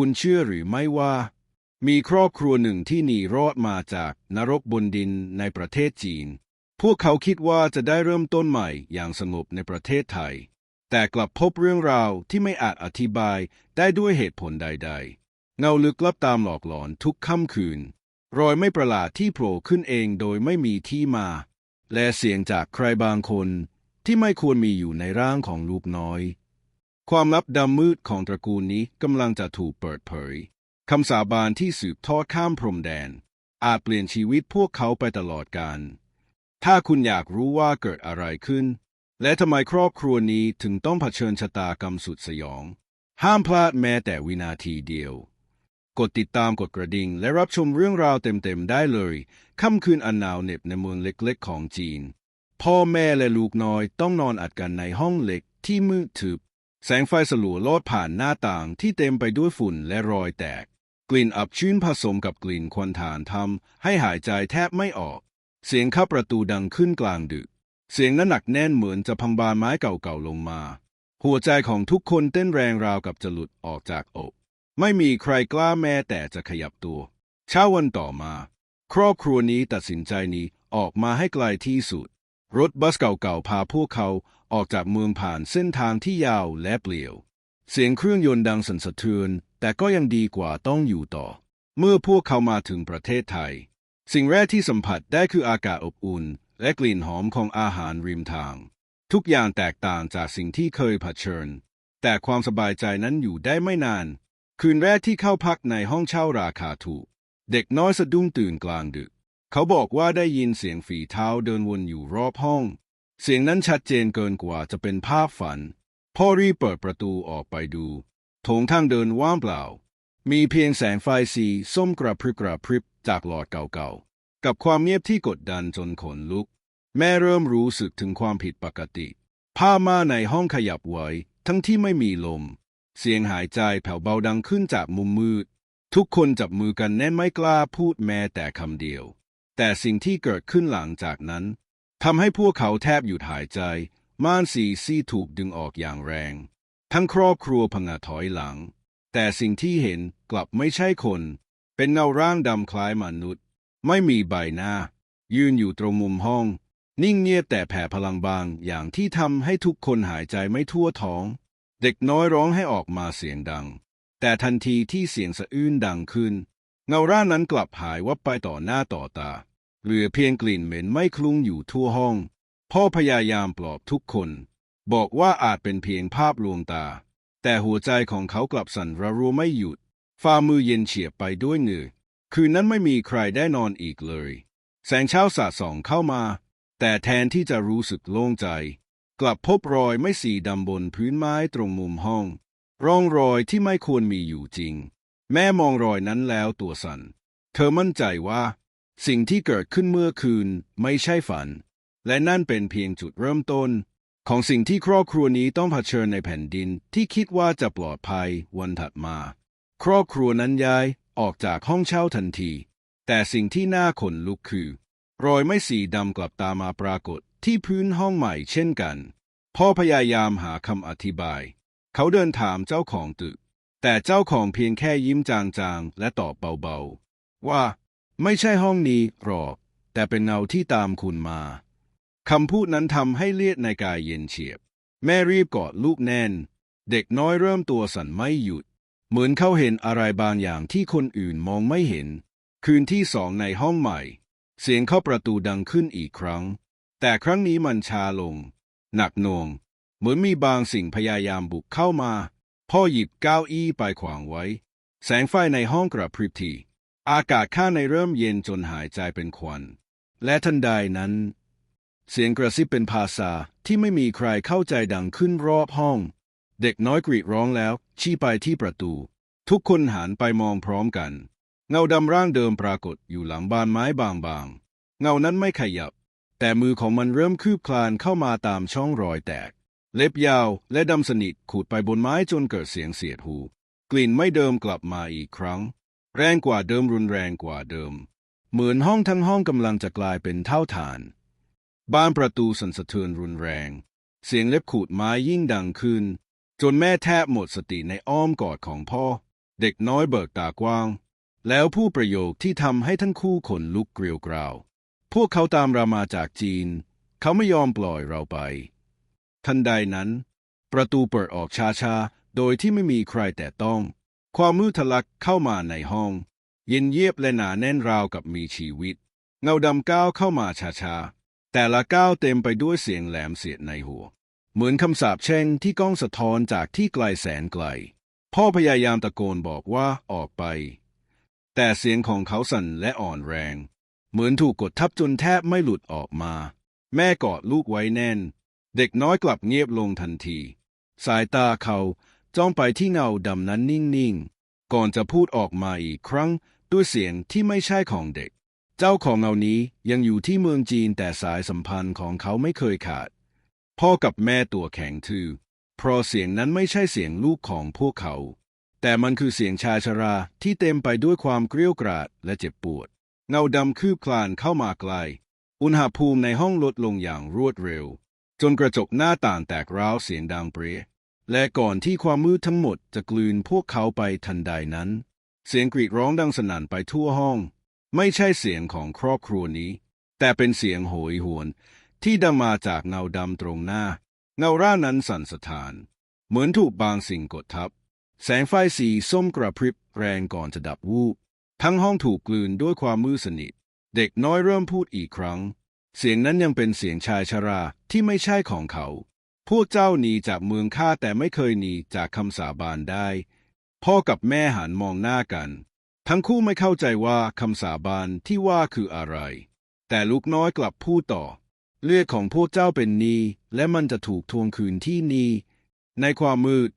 คุณเชื่อหรือไม่ว่า มีครอบครัวหนึ่งที่หนีรอดมาจากนรกบนดินในประเทศจีน พวกเขาคิดว่าจะได้เริ่มต้นใหม่อย่างสงบในประเทศไทย แต่กลับพบเรื่องราวที่ไม่อาจอธิบายได้ด้วยเหตุผลใด ๆ เงาลึกลับตามหลอกหลอนทุกค่ำคืน รอยไม่ประหลาดที่โผล่ขึ้นเองโดยไม่มีที่มา และเสียงจากใครบางคนที่ไม่ควรมีอยู่ในร่างของลูกน้อย ความลับดำมืดของตระกูลนี้กำลังจะถูกเปิดเผย คำสาบานที่สืบทอดข้ามพรมแดน อาจเปลี่ยนชีวิตพวกเขาไปตลอดกาล ถ้าคุณอยากรู้ว่าเกิดอะไรขึ้น และทำไมครอบครัวนี้ถึงต้องเผชิญชะตากรรมสุดสยอง ห้ามพลาดแม้แต่วินาทีเดียว กดติดตามกดกระดิ่งและรับชมเรื่องราวเต็มๆได้เลย ค่ำคืนอันหนาวเหน็บในเมืองเล็กๆของจีน พ่อแม่และลูกน้อยต้องนอนอัดกันในห้องเหล็กที่มืดทึบ แสงไฟสลัวลอดผ่านหน้าต่างที่เต็มไปด้วยฝุ่นและรอยแตก กลิ่นอับชื้นผสมกับกลิ่นควันถ่านทำให้หายใจแทบไม่ออก เสียงข้าประตูดังขึ้นกลางดึก เสียงนั้นหนักแน่นเหมือนจะพังบานไม้เก่าๆลงมา หัวใจของทุกคนเต้นแรงราวกับจะหลุดออกจากอก ไม่มีใครกล้าแม้แต่จะขยับตัว เช้าวันต่อมา ครอบครัวนี้ตัดสินใจหนีออกมาให้ไกลที่สุด รถบัสเก่าๆพาพวกเขา ออกจากเมืองผ่านเส้นทางที่ยาวและเปลี่ยว เสียงเครื่องยนต์ดังสั่นสะเทือน แต่ก็ยังดีกว่าต้องอยู่ต่อ เมื่อพวกเขามาถึงประเทศไทย สิ่งแรกที่สัมผัสได้คืออากาศอบอุ่น และกลิ่นหอมของอาหารริมทาง ทุกอย่างแตกต่างจากสิ่งที่เคยเผชิญ แต่ความสบายใจนั้นอยู่ได้ไม่นาน คืนแรกที่เข้าพักในห้องเช่าราคาถูก เด็กน้อยสะดุ้งตื่นกลางดึก เขาบอกว่าได้ยินเสียงฝีเท้าเดินวนอยู่รอบห้อง เสียงนั้นชัดเจนเกินกว่าจะเป็นภาพฝัน พ่อรีบเปิดประตูออกไปดูโถงทางเดินว่างเปล่า มีเพียงแสงไฟสีส้มกระพริบกระพริบจากหลอดเก่าๆ กับความเงียบที่กดดันจนขนลุก แม่เริ่มรู้สึกถึงความผิดปกติ ผ้าม่านในห้องขยับไหวทั้งที่ไม่มีลม เสียงหายใจแผ่วเบาดังขึ้นจากมุมมืด ทุกคนจับมือกันแน่นไม่กล้าพูดแม้แต่คำเดียว แต่สิ่งที่เกิดขึ้นหลังจากนั้น ทำให้พวกเขาแทบหยุดหายใจ ม่านสีซี่ถูกดึงออกอย่างแรง ทั้งครอบครัวพงะถอยหลัง แต่สิ่งที่เห็นกลับไม่ใช่คน เป็นเงาร่างดำคล้ายมนุษย์ ไม่มีใบหน้า ยืนอยู่ตรงมุมห้อง นิ่งเงียบแต่แผ่พลังบางอย่างที่ทำให้ทุกคนหายใจไม่ทั่วท้อง เด็กน้อยร้องให้ออกมาเสียงดัง แต่ทันทีที่เสียงสะอื้นดังขึ้น เงาร่างนั้นกลับหายวับไปต่อหน้าต่อตา เหลือเพียงกลิ่นเหม็นไม่คลุ้งอยู่ทั่วห้อง พ่อพยายามปลอบทุกคน บอกว่าอาจเป็นเพียงภาพลวงตา แต่หัวใจของเขากลับสั่นระรัวไม่หยุดฝ่ามือเย็นเฉียบไปด้วยเหงื่อคืนนั้นไม่มีใครได้นอนอีกเลย แสงเช้าสาดส่องเข้ามา แต่แทนที่จะรู้สึกโล่งใจ กลับพบรอยไม่สีดำบนพื้นไม้ตรงมุมห้อง ร่องรอยที่ไม่ควรมีอยู่จริง แม่มองรอยนั้นแล้วตัวสัน่น เธอมั่นใจว่า สิ่งที่เกิดขึ้นเมื่อคืนไม่ใช่ฝัน และนั่นเป็นเพียงจุดเริ่มต้น ของสิ่งที่ครอบครัวนี้ต้องเผชิญในแผ่นดินที่คิดว่าจะปลอดภัยวันถัดมา ครอบครัวนั้นย้ายออกจากห้องเช่าทันที แต่สิ่งที่น่าขนลุกคือ รอยไม่สีดำกลับตามมาปรากฏที่พื้นห้องใหม่เช่นกัน พ่อพยายามหาคำอธิบาย เขาเดินถามเจ้าของตึก แต่เจ้าของเพียงแค่ยิ้มจางๆ และตอบเบาๆ ว่า ไม่ใช่ห้องนี้หรอก แต่เป็นเงาที่ตามคุณมา คำพูดนั้นทำให้เลือดในกายเย็นเฉียบ แม่รีบกอดลูกแน่น เด็กน้อยเริ่มตัวสั่นไม่หยุด เหมือนเขาเห็นอะไรบางอย่างที่คนอื่นมองไม่เห็น คืนที่สองในห้องใหม่ เสียงเข้าประตูดังขึ้นอีกครั้ง แต่ครั้งนี้มันช้าลง หนักหน่วง เหมือนมีบางสิ่งพยายามบุกเข้ามา พ่อหยิบเก้าอี้ไปขวางไว้ แสงไฟในห้องกระพริบที อากาศข้างในเริ่มเย็นจนหายใจเป็นควัน และทันใดนั้น เสียงกระซิบเป็นภาษาที่ไม่มีใครเข้าใจดังขึ้นรอบห้อง เด็กน้อยกรีดร้องแล้ว ชี้ไปที่ประตู ทุกคนหันไปมองพร้อมกัน เงาดำร่างเดิมปรากฏอยู่หลังบานไม้บางๆ เงานั้นไม่ขยับ แต่มือของมันเริ่มคืบคลานเข้ามาตามช่องรอยแตก เล็บยาวและดำสนิทขูดไปบนไม้จนเกิดเสียงเสียดหู กลิ่นไม่เดิมกลับมาอีกครั้ง แรงกว่าเดิมรุนแรงกว่าเดิม เหมือนห้องทั้งห้องกำลังจะกลายเป็นเท่าฐาน บ้านประตูสั่นสะเทือนรุนแรง เสียงเล็บขูดไม้ยิ่งดังขึ้น จนแม่แทบหมดสติในอ้อมกอดของพ่อ เด็กน้อยเบิกตากว้าง แล้วผู้ประโยคที่ทำให้ทั้งคู่ขนลุกเกลียวกราว พวกเขาตามเรามาจากจีน เขาไม่ยอมปล่อยเราไป ทันใดนั้น ประตูเปิดออกช้าๆ โดยที่ไม่มีใครแต่ต้อง ความมืดทะลักเข้ามาในห้อง เย็นเยียบและหนาแน่นราวกับมีชีวิต เงาดำก้าวเข้ามาช้าๆ แต่ละก้าวเต็มไปด้วยเสียงแหลมเสียดในหัว เหมือนคำสาปแช่งที่ก้องสะท้อนจากที่ไกลแสนไกล พ่อพยายามตะโกนบอกว่าออกไป แต่เสียงของเขาสั่นและอ่อนแรง เหมือนถูกกดทับจนแทบไม่หลุดออกมา แม่กอดลูกไว้แน่น เด็กน้อยกลับเงียบลงทันที สายตาเขา จ้องไปที่เงาดำนั้นนิ่งๆ ก่อนจะพูดออกมาอีกครั้งด้วยเสียงที่ไม่ใช่ของเด็ก เจ้าของเงานี้ยังอยู่ที่เมืองจีนแต่สายสัมพันธ์ของเขาไม่เคยขาด พ่อกับแม่ตัวแข็งทื่อเพราะเสียงนั้นไม่ใช่เสียงลูกของพวกเขา แต่มันคือเสียงชายชราที่เต็มไปด้วยความเกรี้ยวกราดและเจ็บปวด เงาดำคืบคลานเข้ามาไกล อุณหภูมิในห้องลดลงอย่างรวดเร็ว จนกระจกหน้าต่างแตกร้าวเสียงดังเปรี้ย และก่อนที่ความมืดทั้งหมดจะกลืนพวกเขาไปทันใดนั้น เสียงกรีดร้องดังสนั่นไปทั่วห้อง ไม่ใช่เสียงของครอบครัวนี้ แต่เป็นเสียงโหยหวน ที่ดังมาจากเงาดำตรงหน้า เงาร่างนั้นสั่นสะท้าน เหมือนถูกบางสิ่งกดทับ แสงไฟสีส้มกระพริบแรงก่อนจะดับวูบทั้งห้องถูกกลืนด้วยความมืดสนิท เด็กน้อยเริ่มพูดอีกครั้ง เสียงนั้นยังเป็นเสียงชายชราที่ไม่ใช่ของเขา พวกเจ้าหนีจากเมืองข้าแต่ไม่เคยหนีจากคำสาบานได้ พ่อกับแม่หันมองหน้ากัน ทั้งคู่ไม่เข้าใจว่าคำสาบานที่ว่าคืออะไร แต่ลูกน้อยกลับพูดต่อ เลือดของพวกเจ้าเป็นนีและมันจะถูกทวงคืนที่นีในความมืด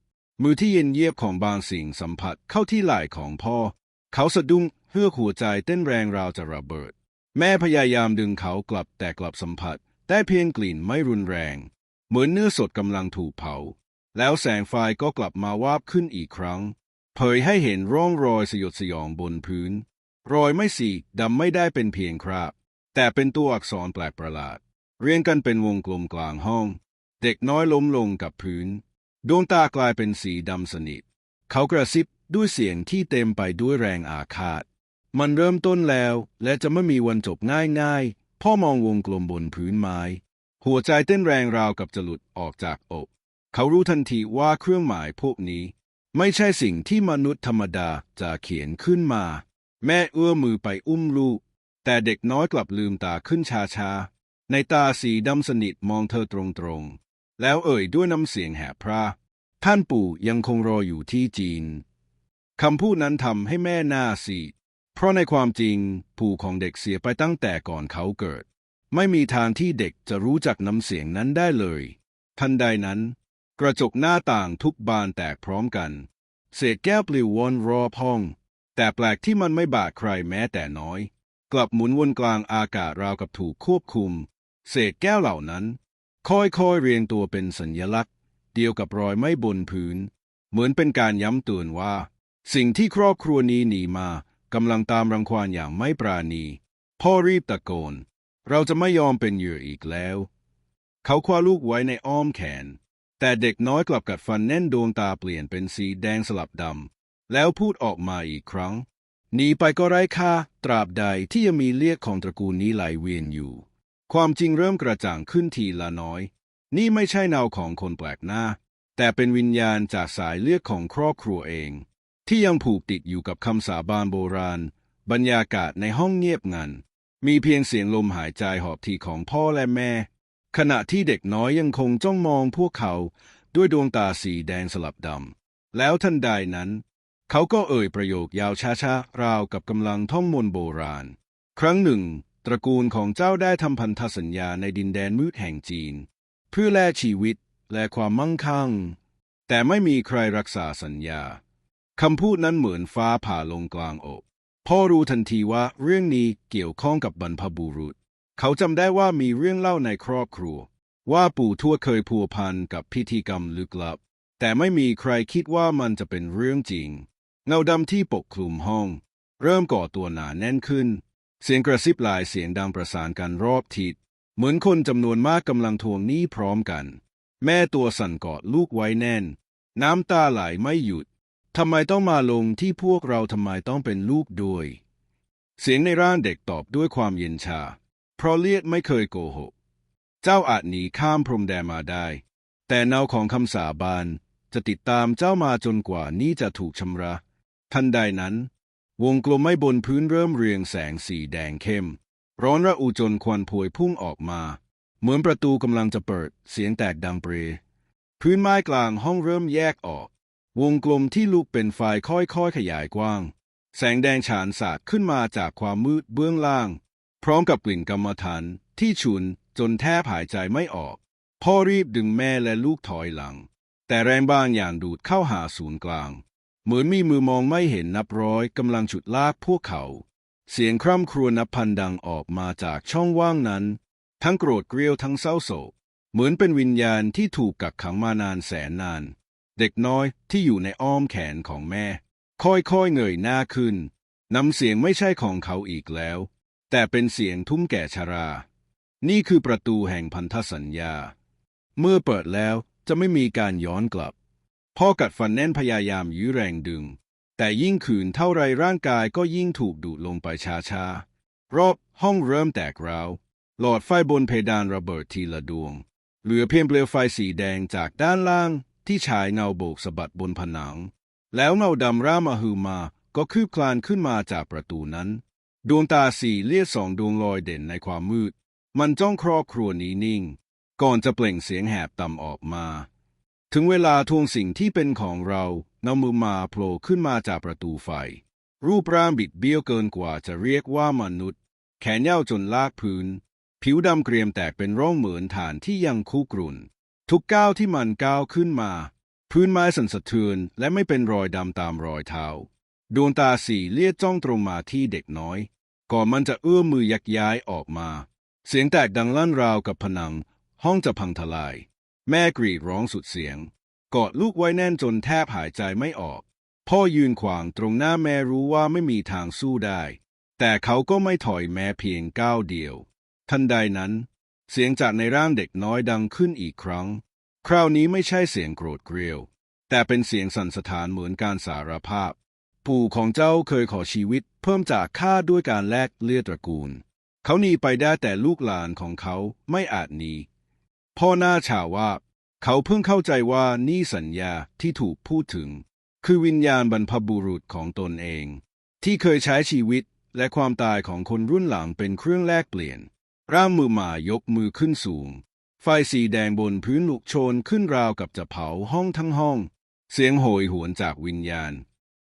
มือที่เย็นเยียบของบางสิ่งสัมผัสเข้าที่ไหล่ของพ่อ เขาสะดุ้งเฮือหัวใจเต้นแรงราวจะระเบิด แม่พยายามดึงเขากลับแต่กลับสัมผัสได้เพียงกลิ่นไม่รุนแรง เหมือนเนื้อสดกำลังถูกเผา แล้วแสงไฟก็กลับมาวาบขึ้นอีกครั้ง เผยให้เห็นร่องรอยสยดสยองบนพื้น รอยไม่สีดำไม่ได้เป็นเพียงคราบ แต่เป็นตัวอักษรแปลกประหลาด เรียงกันเป็นวงกลมกลางห้อง เด็กน้อยล้มลงกับพื้น ดวงตากลายเป็นสีดำสนิท เขากระซิบด้วยเสียงที่เต็มไปด้วยแรงอาฆาต มันเริ่มต้นแล้วและจะไม่มีวันจบง่ายๆ พ่อมองวงกลมบนพื้นไม้ หัวใจเต้นแรงราวกับจะหลุดออกจากอก เขารู้ทันทีว่าเครื่องหมายพวกนี้ ไม่ใช่สิ่งที่มนุษย์ธรรมดาจะเขียนขึ้นมา แม่เอื้อมือไปอุ้มลูก แต่เด็กน้อยกลับลืมตาขึ้นช้าๆ ในตาสีดำสนิทมองเธอตรงๆ แล้วเอ่ยด้วยน้ำเสียงแหบพร่าท่านปู่ยังคงรออยู่ที่จีนคำพูดนั้นทำให้แม่หน้าซีเพราะในความจริงปู่ของเด็กเสียไปตั้งแต่ก่อนเขาเกิด ไม่มีทางที่เด็กจะรู้จักน้ำเสียงนั้นได้เลย ทันใดนั้น กระจกหน้าต่างทุกบานแตกพร้อมกัน เศษแก้วปลิวว่อนรอบห้อง แต่แปลกที่มันไม่บาดใครแม้แต่น้อย กลับหมุนวนกลางอากาศราวกับถูกควบคุม เศษแก้วเหล่านั้น ค่อยๆเรียงตัวเป็นสัญลักษณ์ เดียวกับรอยไม้บนพื้น เหมือนเป็นการย้ำเตือนว่า สิ่งที่ครอบครัวนี้หนีมากำลังตามรังควานอย่างไม่ปราณี พ่อรีบตะโกน เราจะไม่ยอมเป็นเหยื่ออีกแล้ว เขาคว้าลูกไว้ในอ้อมแขน แต่เด็กน้อยกลับกัดฟันแน่นดวงตาเปลี่ยนเป็นสีแดงสลับดำ แล้วพูดออกมาอีกครั้ง หนีไปก็ไร้ค่า ตราบใดที่ยังมีเลือดของตระกูลนี้ไหลเวียนอยู่ ความจริงเริ่มกระจ่างขึ้นทีละน้อย นี่ไม่ใช่เนาของคนแปลกหน้า แต่เป็นวิญญาณจากสายเลือดของครอบครัวเอง ที่ยังผูกติดอยู่กับคำสาบานโบราณ บรรยากาศในห้องเงียบงัน มีเพียงเสียงลมหายใจหอบทีของพ่อและแม่ ขณะที่เด็กน้อยยังคงจ้องมองพวกเขาด้วยดวงตาสีแดงสลับดำ แล้วทันใดนั้น เขาก็เอ่ยประโยคยาวช้าๆ ราวกับกำลังท่องมนต์โบราณ ครั้งหนึ่ง ตระกูลของเจ้าได้ทำพันธสัญญาในดินแดนมืดแห่งจีน เพื่อแลกชีวิตและความมั่งคั่ง แต่ไม่มีใครรักษาสัญญาคำพูดนั้นเหมือนฟ้าผ่าลงกลางอก พ่อรู้ทันทีว่าเรื่องนี้เกี่ยวข้องกับบรรพบุรุษ เขาจำได้ว่ามีเรื่องเล่าในครอบครัว ว่าปู่ทวดเคยพัวพันกับพิธีกรรมลึกลับ แต่ไม่มีใครคิดว่ามันจะเป็นเรื่องจริง เงาดำที่ปกคลุมห้อง เริ่มก่อตัวหนาแน่นขึ้น เสียงกระซิบหลายเสียงดังประสานกันรอบทิศเหมือนคนจำนวนมากกำลังทวงหนี้พร้อมกัน แม่ตัวสั่นกอดลูกไว้แน่น น้ำตาไหลไม่หยุด ทำไมต้องมาลงที่พวกเราทำไมต้องเป็นลูกด้วย เสียงในร่างเด็กตอบด้วยความเย็นชา เพราะเลียดไม่เคยโกหก เจ้าอาจหนีข้ามพรมแดนมาได้ แต่เนาของคำสาบานจะติดตามเจ้ามาจนกว่านี้จะถูกชำระ ทันใดนั้น วงกลมไม่บนพื้นเริ่มเรียงแสงสีแดงเข้ม ร้อนระอุจนควันพวยพุ่งออกมา เหมือนประตูกำลังจะเปิด เสียงแตกดังเปร พื้นไม้กลางห้องเริ่มแยกออก วงกลมที่ลุกเป็นไฟค่อยๆ ขยายกว้าง แสงแดงฉานสาดขึ้นมาจากความมืดเบื้องล่าง พร้อมกับกลิ่นกรรมฐานที่ฉุนจนแทบหายใจไม่ออก พ่อรีบดึงแม่และลูกถอยหลัง แต่แรงบางอย่างดูดเข้าหาศูนย์กลาง เหมือนมีมือมองไม่เห็นนับร้อยกำลังฉุดลากพวกเขา เสียงคร่ำครวญนับพันดังออกมาจากช่องว่างนั้น ทั้งโกรธเกรียวทั้งเศร้าโศก เหมือนเป็นวิญญาณที่ถูกกักขังมานานแสนนาน เด็กน้อยที่อยู่ในอ้อมแขนของแม่ ค่อยๆเงยหน้าขึ้น น้ำเสียงไม่ใช่ของเขาอีกแล้ว แต่เป็นเสียงทุ่มแก่ชรา นี่คือประตูแห่งพันธสัญญา เมื่อเปิดแล้วจะไม่มีการย้อนกลับ พ่อกัดฟันแน่นพยายามยื้อแรงดึง แต่ยิ่งขืนเท่าไรร่างกายก็ยิ่งถูกดูดลงไปช้าๆ รอบห้องเริ่มแตกราว หลอดไฟบนเพดานระเบิดทีละดวง เหลือเพียงเปลวไฟสีแดงจากด้านล่าง ที่ฉายเงาโบกสะบัดบนผนัง แล้วเงาดำร่ามาฮือมาก็คืบคลานขึ้นมาจากประตูนั้น ดวงตาสีเลียดสองดวงลอยเด่นในความมืด มันจ้องครอบครัวนี้นิ่ง ก่อนจะเปล่งเสียงแหบต่ำออกมา ถึงเวลาทวงสิ่งที่เป็นของเราเงามือมาโผล่ขึ้นมาจากประตูไฟ รูปร่างบิดเบี้ยวเกินกว่าจะเรียกว่ามนุษย์ แขนยาวจนลากพื้น ผิวดำเกรียมแตกเป็นร่องเหมือนฐานที่ยังคุกรุ่น ทุกก้าวที่มันก้าวขึ้นมา พื้นไม้สั่นสะเทือนและไม่เป็นรอยดำตามรอยเท้า ดวงตาสีเลียดจ้องตรงมาที่เด็กน้อย ก่อนมันจะเอื้อมมือยักย้ายออกมา เสียงแตกดังลั่นราวกับผนัง ห้องจะพังทลาย แม่กรีดร้องสุดเสียง กอดลูกไว้แน่นจนแทบหายใจไม่ออก พ่อยืนขวางตรงหน้าแม่รู้ว่าไม่มีทางสู้ได้ แต่เขาก็ไม่ถอยแม้เพียงก้าวเดียว ทันใดนั้น เสียงจากในร่างเด็กน้อยดังขึ้นอีกครั้ง คราวนี้ไม่ใช่เสียงโกรธเกรียว แต่เป็นเสียงสั่นสะท้านเหมือนการสารภาพ ปู่ของเจ้าเคยขอชีวิต เพิ่มจากข้าด้วยการแลกเลือดตระกูล เขาหนีไปได้แต่ลูกหลานของเขาไม่อาจหนีพ่อหน้าชาว่า เขาเพิ่งเข้าใจว่านี่สัญญาที่ถูกพูดถึง คือวิญญาณบรรพบุรุษของตนเอง ที่เคยใช้ชีวิตและความตายของคนรุ่นหลังเป็นเครื่องแลกเปลี่ยน ร่างมือหมายกมือขึ้นสูง ไฟสีแดงบนพื้นลุกโชนขึ้นราวกับจะเผาห้องทั้งห้อง เสียงโหยหวนจากวิญญาณ